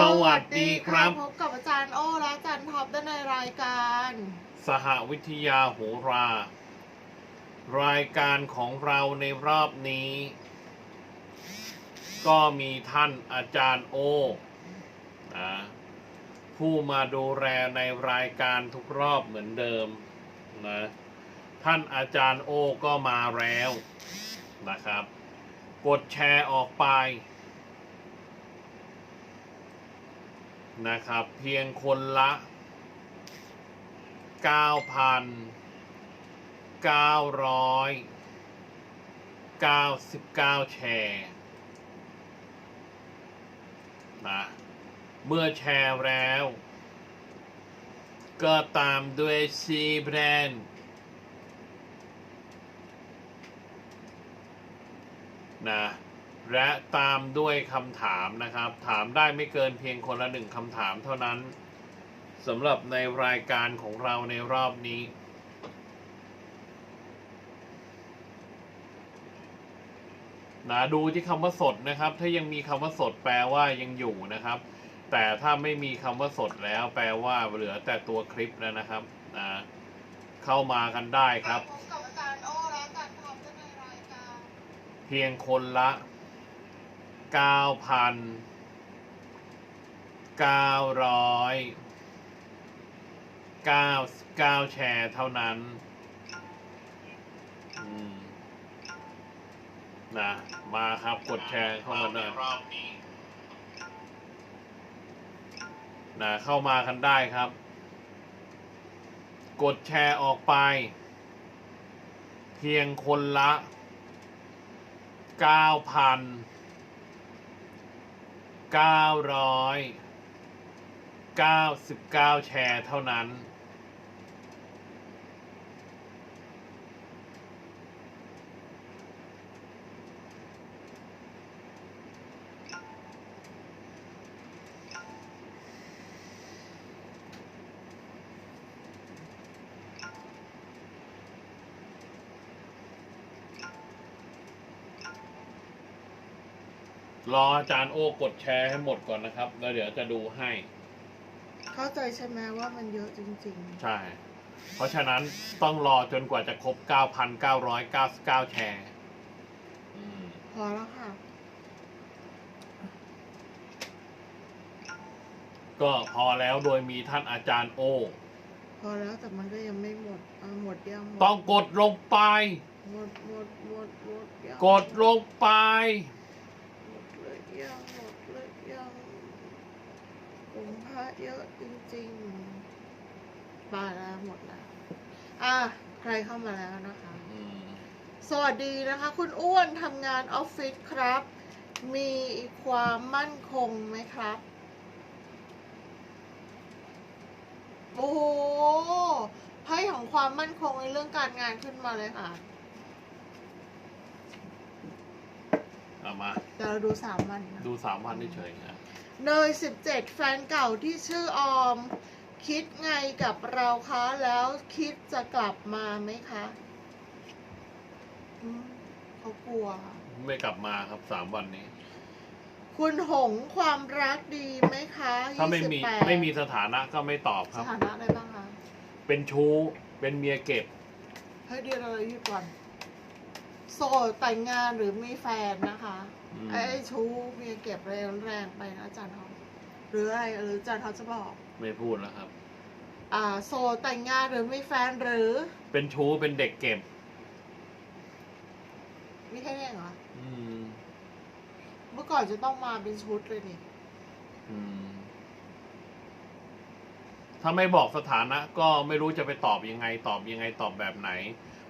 สวัสดีครับ พบกับอาจารย์โอและอาจารย์ท็อปได้ในรายการ สหวิทยาโหรา รายการของเราในรอบนี้ ก็มีท่านอาจารย์โอนะผู้มาดูแลในรายการทุกรอบเหมือนเดิมนะท่านอาจารย์โอก็มาแล้วนะครับ กดแชร์ออกไป นะครับ เพียงคนละ 9,999 แชร์นะเมื่อแชร์แล้ว ก็ตามด้วย C brand นะ และตามด้วยคำถามนะครับ ถามได้ไม่เกินเพียงคนละหนึ่งคำถามเท่านั้นสำหรับในรายการของเราในรอบนี้ นะดูที่คำว่าสดนะครับ ถ้ายังมีคำว่าสดแปลว่ายังอยู่นะครับ แต่ถ้าไม่มีคำว่าสดแล้ว แปลว่าเหลือแต่ตัวคลิปแล้วนะครับนะเข้ามากันได้ครับพบกับอาจารย์โอและอาจารย์ท็อปได้ในรายการเพียงคนละ เก้าพันเก้าร้อยเก้าเก้าแชร์เท่านั้นนะมาครับกดแชร์เข้ามาหน่อยนะเข้ามากันได้ครับ กดแชร์ออกไป เพียงคนละเก้าพัน เก้าร้อยเก้าสิบเก้าแชร์เท่านั้น รออาจารย์โอ้กดแชร์ให้หมดก่อนนะครับ แล้วเดี๋ยวจะดูให้ เข้าใจใช่ไหมว่ามันเยอะจริงใช่ เพราะฉะนั้นต้องรอจนกว่าจะครบ 9,999 แชร์อืม ๆ พอแล้วค่ะ ก็พอแล้วโดยมีท่านอาจารย์โอ พอแล้วแต่มันก็ยังไม่หมดอะหมดยังหมดต้องกดลงไป หมดหมดหมดหมดยัง กดลงไปหมดเล ยังหมดเลยยังผมพระเยอะจริงๆบาแล้วหมดแล้วอะใครเข้ามาแล้วนะคะ อืมสวัสดีนะคะ คุณอ้วนทำงานออฟฟิศครับ มีความมั่นคงไหมครับ โอ้โหไพ่ของความมั่นคงในเรื่องการงานขึ้นมาเลยค่ะ เอามา แต่เราดูสามวันนะ ดูสามวันเฉยๆนะเนยสิบเจ็ดแฟนเก่าที่ชื่อออม คิดไงกับเราคะแล้วคิดจะกลับมาไหมคะอืมเขากลัวค่ะไม่กลับมาครับสามวันนี้ คุณหงความรักดีไหมคะถ้าไม่มี28ไม่มีสถานะก็ไม่ตอบคสรับ ถานะอะไรบ้างคะเป็นชู้เป็นเมียเก็บ เฮ้ยเดี๋ยวเราหยุดก่อน โสดแต่งงานหรือมีแฟนนะคะอืมไอ้ชู้เมียเก็บแรงแรงไปนะอาจารย์เขาหรืออะไรหรืออาจารย์เขาจะบอก ไม่พูดแล้วครับ อ่า โสดแต่งงานหรือมีแฟนหรือ เป็นชู้เป็นเด็กเก็บมีแค่นี้เหรออืมเมื่อก่อนจะต้องมาเป็นชุดเลยนี่อืมถ้าไม่บอกสถานะ ก็ไม่รู้จะไปตอบยังไง ตอบยังไงตอบแบบไหน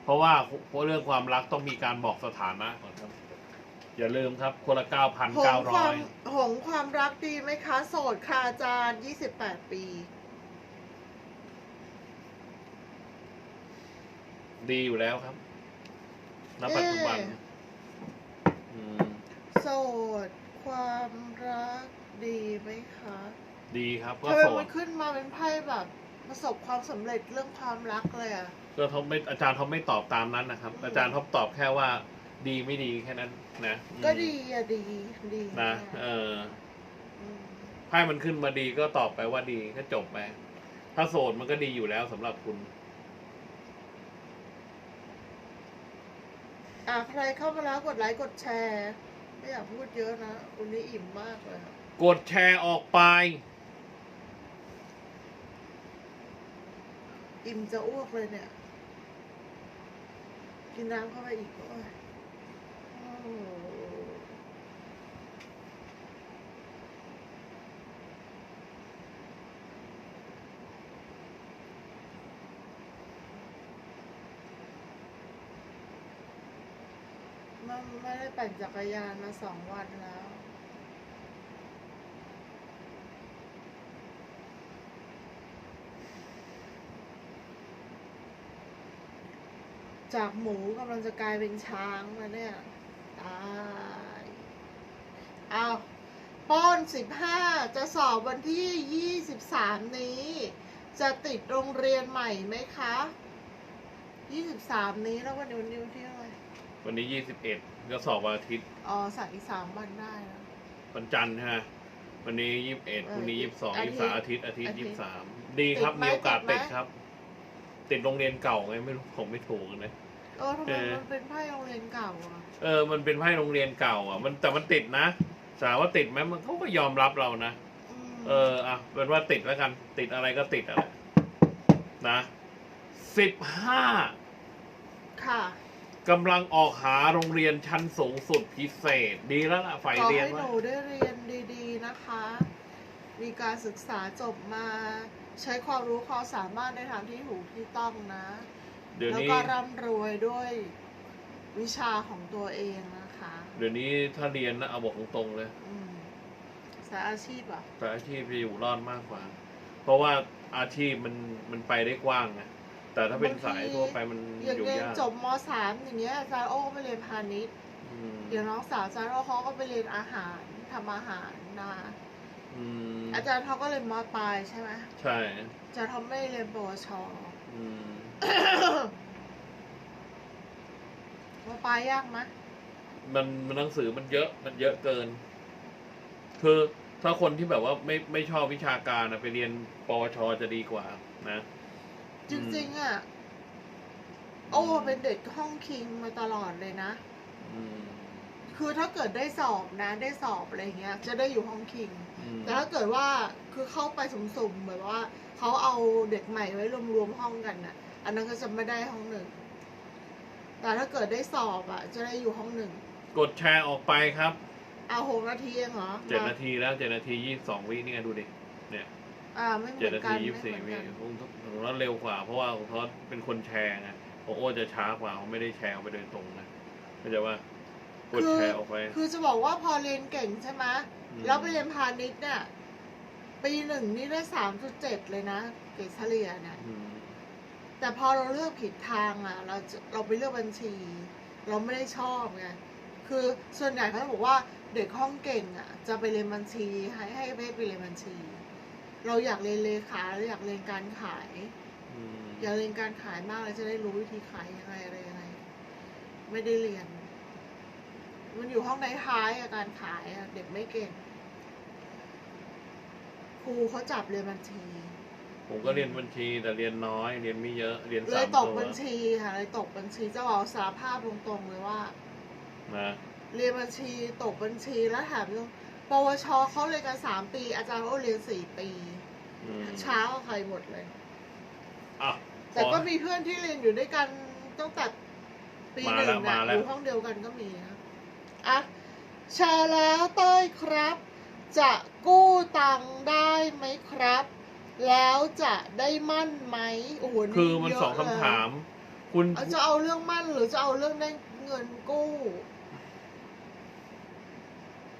เพราะว่าเพราะเรื่องความรักต้องมีการบอกสถานะก่อนครับ อย่าลืมครับคนละเก้าพันหงเก้าคร้วาอมยหงความรักดีไหมคะ โสดค่ะอาจารย์ยี่สิบแปดปี ดีอยู่แล้วครับณปัจจุบันเอ๊ะอืมโสดความรักดีไหมคะ ดีครับก็ทำไมโสมัดนขึ้นมาเป็นไพ่แบบ ประสบความสำเร็จเรื่องความรักเลยอะก็เขาไม่อาจารย์เขาไม่ตอบตามนั้นนะครับอืมอาจารย์เขาตอบแค่ว่า ดีไม่ดีแค่นั้น นะอืมก็ดีอะดีดีนะมากเอออืมไพ่มันขึ้นมาดีก็ตอบไปว่าดีก็จบไปถ้าโสดมันก็ดีอยู่แล้วสำหรับคุณอะใครเข้ามาแล้วกดไลค์กดแชร์ ไม่อยากพูดเยอะนะวันนี้อิ่มมากเลยค่ะกดแชร์ออกไป อิ่มจะอ้วกเลยเนี่ย กินน้ำเข้าไปอีกโอ้ยไม่ได้ปั่นจักรยานมาสองวันแล้ว จากหมูกำลังจะกลายเป็นช้างแล้วเนี่ยตายเอาวป้อนสิบห้าจะสอบวันที่ยี่สิบสามนี้ จะติดโรงเรียนใหม่ไหมคะยี่สิบสามนี้แล้ววันนี้วันนี้วันที่เท่าไหร่วันนี้ยี่สิบเอ็ดก็สอบวันอาทิตย์อ๋อสักอีกสามวันได้นะ วันจันทร์ใช่ไหมวันนี้ยี่สิบเอ็ดเออพรุ่งนี้ยี่สิบสองอาทิยี่ตย์สิบสามอาทิตย์อาทิตย์อาทิตย์ยี่สิบสามดีครับติดไหมมีโอกาสติดไหมติดครับ ติดโรงเรียนเก่าไงไม่รู้ผมไม่ถูกนะ เออทำไมเออมันเป็นไพ่โรงเรียนเก่าอะเออ มันเป็นไพ่โรงเรียนเก่า อะ มันแต่มันติดนะถามว่าติดไหมมันเขาก็ยอมรับเรานะมเออ อะ เป็นว่าติดแล้วกัน ติดอะไรก็ติดอะไรนะสิบห้าค่ะกำลังออกหาโรงเรียนชั้นสูงสุดพิเศษ ดีแล้วล่ะฝ่ายขอเรียนให้หว่า นูได้เรียนดีๆนะคะ มีการศึกษาจบมา ใช้ความรู้ความสามารถในทางที่ถูกที่ต้องนะ เดี๋ยวแล้วนี้ก็ร่ำรวยด้วยวิชาของตัวเองนะคะเดี๋ยวนี้ถ้าเรียนนะเอาบอกตรงๆเลย อืมสายอาชีพอะแต่อาชีพจะอยู่รอดมากกว่า เพราะว่าอาชีพมันมันไปได้กว้างไงแต่ถ้าเป็นสายทั่วไปมันอย่างอยู่เรียนยากจบมสามอย่างเงี้ยอาจารย์โอ้ก็ไปเรียนพาณิชย์อืมเดี๋ยวน้องสาวอาจารย์โอ้เขาก็ไปเรียนอาหารทำอาหารนะอืมอาจารย์เขาก็เรียนมปลายใช่ไหมใช่อาจารย์เขาไม่เรียนปวช อืมม ปลายยากไหมมันมันหนังสือมันเยอะมันเยอะเกิน คือถ้าคนที่แบบว่าไม่ไม่ชอบวิชาการนะไปเรียนปวชจะดีกว่า นะ จริงๆอะโอ้เป็นเด็กห้องคิงมาตลอดเลยนะอืมคือถ้าเกิดได้สอบนะ ได้สอบอะไรเงี้ย จะได้อยู่ห้องคิงอืมแต่ถ้าเกิดว่าคือเข้าไปสุ่มๆแบบว่าเขาเอาเด็กใหม่ไว้รวมๆห้องกันน่ะ อันนั้นก็จะไม่ได้ห้องหนึ่ง แต่ถ้าเกิดได้สอบอะ จะได้อยู่ห้องหนึ่ง กดแชร์ออกไปครับเอาหกนาทีเองเหรอเจ็ดนาทีแล้วเจ็ดนาทียี่สิบสองวินี่ไงดูดิ เนี่ยอ่าไม่เหมืเจ็ดอนนากัทีนยี่ไม่สิบเหสี่มือนวิกันของของเราเร็วกว่า เพราะว่าของเขาเป็นคนแชร์ไงของโอ้จะช้ากว่าเขาไม่ได้แชร์ไปโดยตรงนะเข้าใจว่ากดแชร์ออกไปคือจะบอกว่าพอเรียนเก่งใช่ไหมอืมแล้วไปเรียนพาณิชย์เนี่ยปีหนึ่งนี่ได้สามจุดเจ็ดเลยนะเกรดเฉลี่ยเนี่ย อืม แต่พอเราเลือกผิดทางอะ เราจะเราไปเลือกบัญชี เราไม่ได้ชอบไงคือส่วนใหญ่เขาบอกว่าเด็กห้องเก่งอะ จะไปเรียนบัญชี ให้ให้ไปไปเรียนบัญชี เราอยากเรียนเลขาเราอยากเรียนการขายอืมอยากเรียนการขายมากเลยจะได้รู้วิธีขายยังไงอะไรยังไงไม่ได้เรียน มันอยู่ห้องท้ายๆอะการขายอะเด็กไม่เก่งครูเขาจับเรียนบัญชี ผมก็เรียนบัญชีแต่เรียนน้อย เรียนไม่เยอะ เรียนเลสายมตกตัวบัญชีค่ะเลยตกบัญชีจะบอกสารภาพตรงๆเลยว่า นะเรียนบัญชีตกบัญชีแล้วแถมยังปวชเขาเรียนกันสามปี อาจารย์โอ้เรียนสี่ปี อืมช้ากว่าใครหมดเลย อะ แต่ขอก็มีเพื่อนที่เรียนอยู่ด้วยกันตั้งแต่ปีหมานึ่งแล้วนะมาแล้ว อยู่ห้องเดียวกันก็มีนะอะแชร์แล้วเต้ยครับ จะกู้ตังค์ได้ไหมครับ แล้วจะได้มั่นไหมโอ้โหคือมันเยะสองคำเลยถาม คุณเอาจะเอาเรื่องมั่นหรือจะเอาเรื่องได้เงินกู้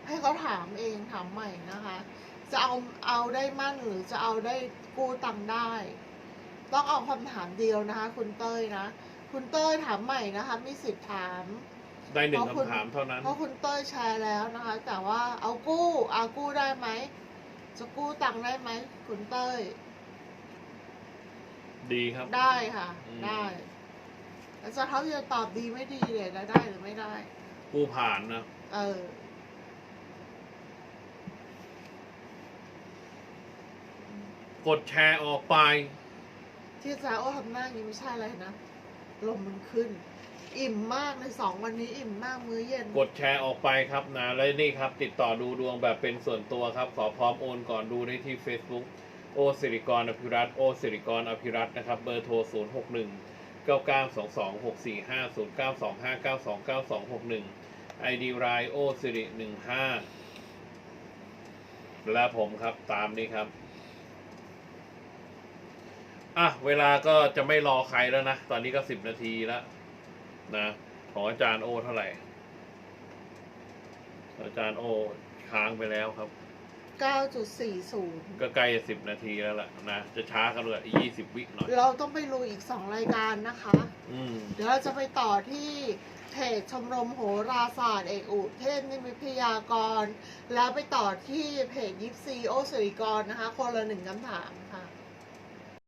ให้เขาถามเองถามใหม่นะคะ จะเอาเอาได้มั่นหรือจะเอาได้กู้ตังค์ได้ ต้องเอาคำถามเดียวนะคะ คุณเต้ยนะคุณเต้ยถามใหม่นะคะมีสิทธิ์ถาม ได้หนึ่งเพราะคุณ คำถามเท่านั้น เพราะคุณเต้ยแชร์แล้วนะคะ แต่ว่าเอากู้เอากู้ได้ไหม จะกู้ตังค์ได้ไหมคุณเต้ย ดีครับ ได้ค่ะ อืม ได้แล้วจะเขาจะตอบดีไม่ดีเลยนะได้หรือไม่ได้ กูผ่านนะ เออ กดแชร์ออกไป ที่จ้าโอ้ทำหน้าอย่างนี้ไม่ใช่อะไรนะ ลมมันขึ้น อิ่มมากในสองวันนี้อิ่มมากมื้อเย็น กดแชร์ออกไปครับนะแล้วนี่ครับ ติดต่อดูดวงแบบเป็นส่วนตัวครับ ขอพร้อมโอนก่อนดูได้ที่ Facebook โอสิริกรอภิรัตน์โอสิริกรอภิรัตน์นะครับ เบอร์โทร 0 6 1 9 9 2 2 6 4 5 0 9 2 5 9 2 9 2 6 1 ID รายโอสิริ15 และผมครับตามนี้ครับอะเวลาก็จะไม่รอใครแล้วนะ ตอนนี้ก็ 10 นาทีแล้ว นะของอาจารย์โอเท่าไหร่ อาจารย์โอค้างไปแล้วครับ 9.40 ก็ใกล้สิบนาทีแล้วล่ะนะ จะช้ากันเลยยี่สิบวิหน่อย เราต้องไปลุยอีก2รายการนะคะ อืมเดี๋ยวเราจะไปต่อที่เพจชมรมโหราศาสตร์เอกอุเทศนิมิตพยากรณ์แล้วไปต่อที่เพจยิปซีโอสุริกรนะคะ คนละหนึ่งคำถามค่ะ